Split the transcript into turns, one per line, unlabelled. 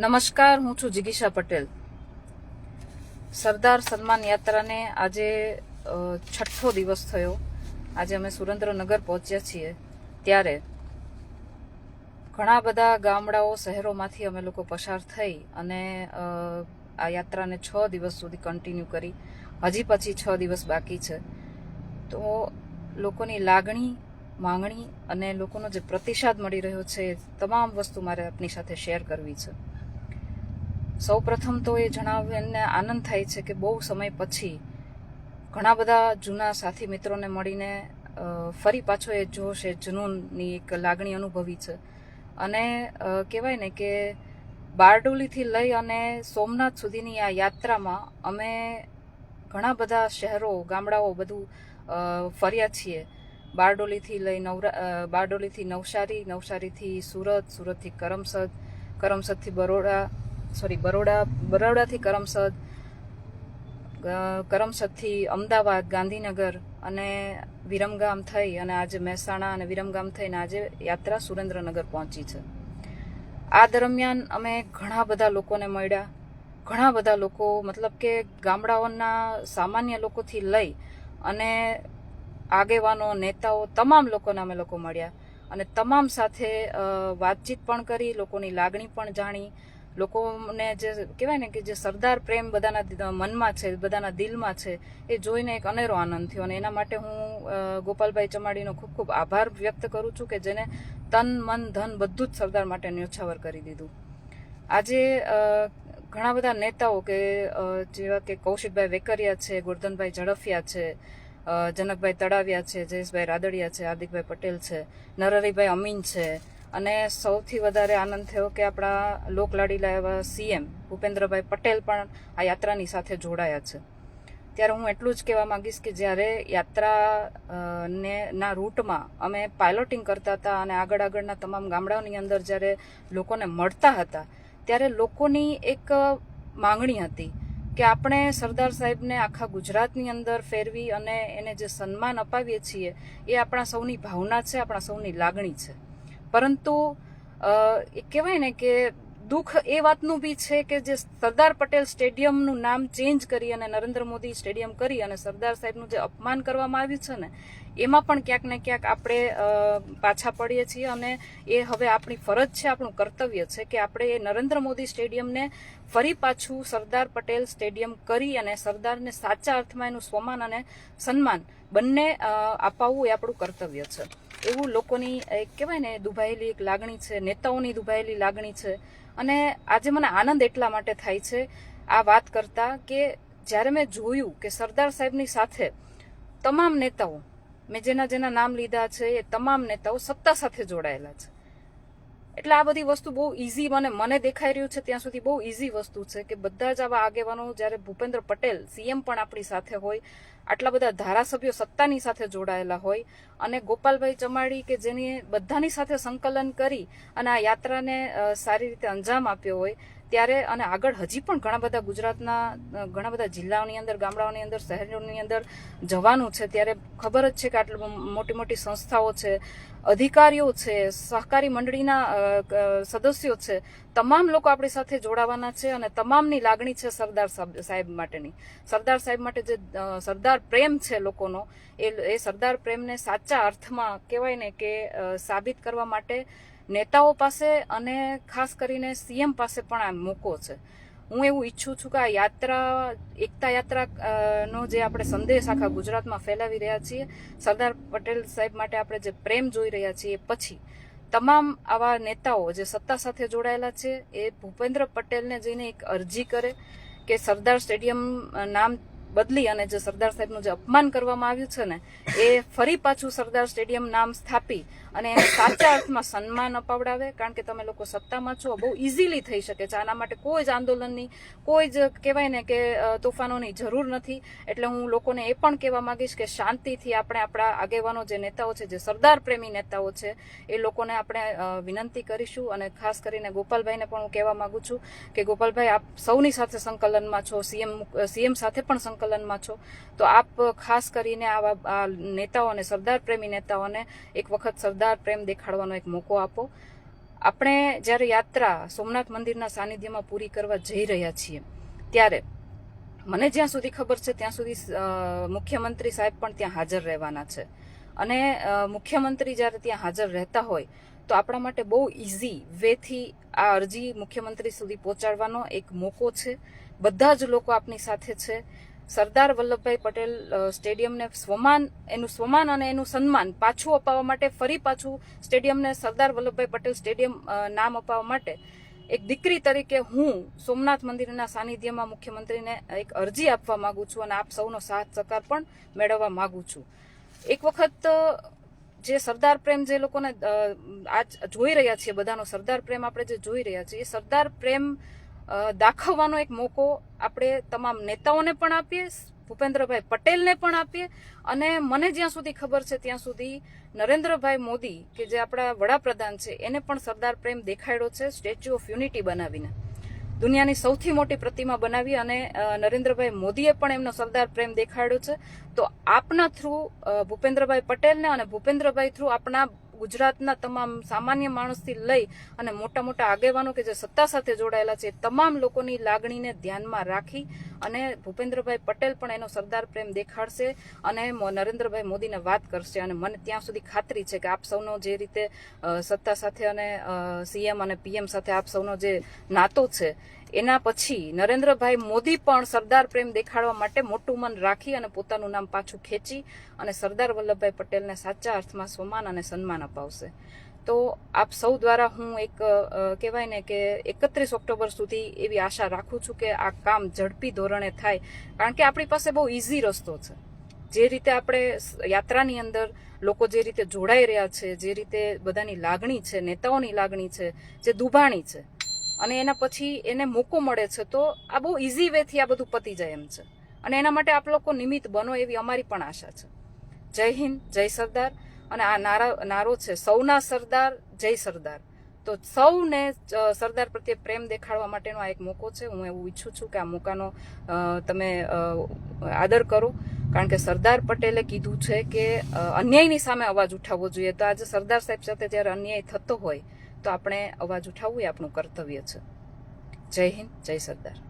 નમસ્કાર, હું છું જિગીશા પટેલ. સરદાર સન્માન યાત્રાને આજે છઠ્ઠો દિવસ થયો. આજે અમે સુરેન્દ્રનગર પહોંચ્યા છીએ. ત્યારે ઘણા બધા ગામડાઓ, શહેરોમાંથી અમે લોકો પસાર થઈ અને આ યાત્રાને છ દિવસ સુધી કન્ટિન્યુ કરી. હજી પછી છ દિવસ બાકી છે. તો લોકોની લાગણી, માંગણી અને લોકોનો જે પ્રતિસાદ મળી રહ્યો છે તમામ વસ્તુ મારે આપની સાથે શેર કરવી છે. સૌ પ્રથમ તો એ જણાવીને આનંદ થાય છે કે બહુ સમય પછી ઘણા બધા જૂના સાથી મિત્રોને મળીને ફરી પાછો એ જોશ, એ જનૂનની એક લાગણી અનુભવી છે. અને કહેવાય ને કે બારડોલીથી લઈ અને સોમનાથ સુધીની આ યાત્રામાં અમે ઘણા બધા શહેરો, ગામડાઓ બધું ફર્યા છીએ. બારડોલીથી લઈ નવરા બારડોલીથી નવસારી, નવસારીથી સુરત, સુરતથી કરમસદ, કરમસદથી બરોડા સોરી, બરોડા, બરોડાથી કરમસદ કરમસદથી અમદાવાદ, ગાંધીનગર અને વિરમગામ થઈ અને આજે મહેસાણા અને વિરમગામ થઈને આજે યાત્રા સુરેન્દ્રનગર પહોંચી છે. આ દરમિયાન અમે ઘણા બધા લોકોને મળ્યા. ઘણા બધા લોકો, મતલબ કે ગામડાઓના સામાન્ય લોકોથી લઈ અને આગેવાનો, નેતાઓ, તમામ લોકોને અમે લોકો મળ્યા અને તમામ સાથે વાતચીત પણ કરી, લોકોની લાગણી પણ જાણી લોકોને જે કહેવાય ને કે જે સરદાર પ્રેમ બધાના મનમાં છે, બધાના દિલમાં છે, એ જોઈને એક અનેરો આનંદ થયો. અને એના માટે હું ગોપાલભાઈ ચમાડીનો ખૂબ ખૂબ આભાર વ્યક્ત કરું છું કે જેને તન, મન, ધન બધું જ સરદાર માટે ન્યોછાવર કરી દીધું. આજે ઘણા બધા નેતાઓ કે જેવા કે કૌશિકભાઈ વેકરિયા છે, ગોરધનભાઈ ઝડફિયા છે જનકભાઈ તળાવિયા છે, જયેશભાઈ રાદડિયા છે, હાર્દિકભાઈ પટેલ છે, નરહરીભાઈ અમીન છે અને સૌથી વધારે આનંદ થયો કે આપણા લોકલાડીલા એવા સીએમ ભૂપેન્દ્રભાઈ પટેલ પણ આ યાત્રાની સાથે જોડાયા છે. ત્યારે હું એટલું જ કહેવા માંગીશ કે જ્યારે યાત્રા ને, ના રૂટમાં અમે પાયલોટિંગ કરતા હતા અને આગળ આગળના તમામ ગામડાઓની અંદર જ્યારે લોકોને મળતા હતા, ત્યારે લોકોની એક માંગણી હતી કે આપણે સરદાર સાહેબને આખા ગુજરાતની અંદર ફેરવી અને એને જે સન્માન અપાવીએ છીએ એ આપણા સૌની ભાવના છે, આપણા સૌની લાગણી છે. પરંતુ એ કહેવાય ને કે દુઃખ એ વાતનું બી છે કે જે સરદાર પટેલ સ્ટેડિયમનું નામ ચેન્જ કરી અને નરેન્દ્ર મોદી સ્ટેડિયમ કરી અને સરદાર સાહેબનું જે અપમાન કરવામાં આવ્યું છે ને એમાં પણ ક્યાંક ને ક્યાંક આપણે પાછા પડીએ છીએ અને એ હવે આપણી ફરજ છે, આપણું કર્તવ્ય છે કે આપણે એ નરેન્દ્ર મોદી સ્ટેડિયમને ફરી પાછું સરદાર પટેલ સ્ટેડિયમ કરી અને સરદારને સાચા અર્થમાં એનું સ્વમાન અને સન્માન બંને અપાવવું એ આપણું કર્તવ્ય છે. એવું લોકોની એક કહેવાય ને, દુભાયેલી એક લાગણી છે, નેતાઓની દુભાયેલી લાગણી છે. અને આજે મને આનંદ એટલા માટે થાય છે આ વાત કરતા કે જ્યારે મેં જોયું કે સરદાર સાહેબની સાથે તમામ નેતાઓ મેં જેના જેના નામ લીધા છે, એ તમામ નેતાઓ સત્તા સાથે જોડાયેલા છે. એટલે આ બધી વસ્તુ બહુ ઇઝી મને મને દેખાઈ રહ્યું છે ત્યાં સુધી બહુ ઇઝી વસ્તુ છે કે બધા જ આવા આગેવાનો જ્યારે ભૂપેન્દ્ર પટેલ, સીએમ પણ આપણી સાથે હોય, આટલા બધા ધારાસભ્યો સત્તાની સાથે જોડાયેલા હોય, અને ગોપાલભાઈ ચમાડી કે જેની બધાની સાથે સંકલન કરી અને આ યાત્રાને સારી રીતે અંજામ આપ્યો હોય ત્યારે અને આગળ હજી પણ ઘણા બધા ગુજરાતના ઘણા બધા જિલ્લાઓની અંદર, ગામડાઓની અંદર, શહેરોની અંદર જવાનું છે. ત્યારે ખબર જ છે કે આટલી મોટી મોટી સંસ્થાઓ છે, અધિકારીઓ છે, સહકારી મંડળીના સદસ્યો છે. તમામ લોકો આપણી સાથે જોડાવાના છે અને તમામની લાગણી છે સરદાર સાહેબ માટેની. સરદાર સાહેબ માટે જે સરદાર પ્રેમ છે લોકોનો, એ સરદાર પ્રેમને સાચા અર્થમાં કહેવાય ને કે સાબિત કરવા માટે નેતાઓ પાસે અને ખાસ કરીને સીએમ પાસે પણ આ મોકો છે. હું એવું ઈચ્છું છું કે આ યાત્રા, એકતા યાત્રા નો જે આપણે સંદેશ આખા ગુજરાતમાં ફેલાવી રહ્યા છીએ, સરદાર પટેલ સાહેબ માટે આપણે જે પ્રેમ જોઈ રહ્યા છીએ પછી તમામ આવા નેતાઓ જે સત્તા સાથે જોડાયેલા છે એ ભૂપેન્દ્ર પટેલને જઈને એક અરજી કરે કે સરદાર સ્ટેડિયમ નામ બદલી અને જે સરદાર સાહેબનું જે અપમાન કરવામાં આવ્યું છે ને, એ ફરી પાછું સરદાર સ્ટેડિયમ નામ સ્થાપી અને એને સાચા અર્થમાં સન્માન અપાવડાવે. કારણ કે તમે લોકો સત્તામાં છો, બહુ ઇઝીલી થઈ શકે છે. આના માટે કોઈ જ આંદોલનની, કોઈ જ કહેવાય ને કે તોફાનોની જરૂર નથી. એટલે હું લોકોને એ પણ કહેવા માંગીશ કે શાંતિથી આપણે આપણા આગેવાનો જે નેતાઓ છે, જે સરદાર પ્રેમી નેતાઓ છે, એ લોકોને આપણે વિનંતી કરીશું. અને ખાસ કરીને ગોપાલભાઈને પણ હું કહેવા માંગુ છું કે ગોપાલભાઈ, આપ સૌની સાથે સંકલનમાં છો. સીએમ સીએમ સાથે પણ સંકલનમાં છો. તો આપ ખાસ કરીને આવા નેતાઓને, સરદાર પ્રેમી નેતાઓને એક વખત સરદાર પ્રેમ દેખાડવાનો એક મોકો આપો. આપણે જ્યારે યાત્રા સોમનાથ મંદિરના સાનિધ્યમાં પૂરી કરવા જઈ રહ્યા છીએ, ત્યારે મને જ્યાં સુધી ખબર છે, ત્યાં સુધી મુખ્યમંત્રી સાહેબ પણ ત્યાં હાજર રહેવાના છે. અને મુખ્યમંત્રી જ્યારે ત્યાં હાજર રહેતા હોય, તો આપણા માટે બહુ ઇઝી વેથી આ અરજી મુખ્યમંત્રી સુધી પહોંચાડવાનો એક મોકો છે. બધા જ લોકો આપની સાથે છે. સરદાર વલ્લભભાઈ પટેલ સ્ટેડિયમને સ્વમાન, એનું સ્વમાન અને એનું સન્માન પાછું અપાવવા માટે, ફરી પાછું સ્ટેડિયમને સરદાર વલ્લભભાઈ પટેલ સ્ટેડિયમ નામ અપાવવા માટે એક દીકરી તરીકે હું સોમનાથ મંદિરના સાનિધ્યમાં મુખ્યમંત્રીને એક અરજી આપવા માંગુ છું અને આપ સૌનો સાથ, સહકાર પણ મેળવવા માંગુ છું. એક વખત જે સરદાર પ્રેમ જે લોકોને આજ જોઈ રહ્યા છીએ, બધાનો સરદાર પ્રેમ આપણે જે જોઈ રહ્યા છીએ, એ સરદાર પ્રેમ દાખવવાનો એક મોકો આપણે તમામ નેતાઓને પણ આપીએ, ભૂપેન્દ્રભાઈ પટેલને પણ આપીએ અને મને જ્યાં સુધી ખબર છે ત્યાં સુધી નરેન્દ્રભાઈ મોદી, કે જે આપણા વડાપ્રધાન છે, એને પણ સરદાર પ્રેમ દેખાડ્યો છે, સ્ટેચ્યુ ઓફ યુનિટી બનાવીને. દુનિયાની સૌથી મોટી પ્રતિમા બનાવી અને નરેન્દ્રભાઈ મોદીએ પણ એમનો સરદાર પ્રેમ દેખાડ્યો છે. તો આપના થ્રુ ભૂપેન્દ્રભાઈ પટેલને અને ભૂપેન્દ્રભાઈ થ્રુ આપણા ગુજરાતના તમામ સામાન્ય માણસથી લઈ અને મોટા મોટા આગેવાનો કે જે સત્તા સાથે જોડાયેલા છે તમામ લોકોની લાગણીને ધ્યાનમાં રાખી અને ભૂપેન્દ્રભાઈ પટેલ પણ એનો સરદાર પ્રેમ દેખાડશે અને નરેન્દ્રભાઈ મોદીને વાત કરશે. અને મને ત્યાં સુધી ખાતરી છે કે આપ સૌનો જે રીતે સત્તા સાથે અને સીએમ અને પીએમ સાથે આપ સૌનો જે નાતો છે એના પછી નરેન્દ્રભાઈ મોદી પણ સરદાર પ્રેમ દેખાડવા માટે મોટું મન રાખી અને પોતાનું નામ પાછું ખેંચી અને સરદાર વલ્લભભાઈ પટેલને સાચા અર્થમાં સ્વમાન અને સન્માન અપાવશે. તો આપ સૌ દ્વારા હું એક કહેવાય ને કે એકત્રીસ ઓક્ટોબર સુધી એવી આશા રાખું છું કે આ કામ ઝડપી ધોરણે થાય. કારણ કે આપણી પાસે બહુ ઇઝી રસ્તો છે. જે રીતે આપણે યાત્રાની અંદર લોકો જે રીતે જોડાઈ રહ્યા છે, જે રીતે બધાની લાગણી છે, નેતાઓની લાગણી છે, જે દુભાણી છે અને એના પછી એને મોકો મળે છે, તો આ બહુ ઇઝી વેથી આ બધું પતી જાય એમ છે. અને એના માટે આપ લોકો નિમિત્ત બનો એવી અમારી પણ આશા છે. જય હિન્દ, જય સરદાર. અને આ નારા, નારો છે, સૌના સરદાર, જય સરદાર. તો સૌને સરદાર પ્રત્યે પ્રેમ દેખાડવા માટેનો આ એક મોકો છે. હું એવું ઈચ્છું છું કે આ મોકાનો તમે આદર કરો. કારણ કે સરદાર પટેલે કીધું છે કે અન્યાયની સામે અવાજ ઉઠાવવો જોઈએ. તો આજે સરદાર સાહેબ સાથે જ્યારે અન્યાય થતો હોય તો આપણે અવાજ ઉઠાવવું એ આપણું કર્તવ્ય છે. જય હિન્દ જય સરદાર.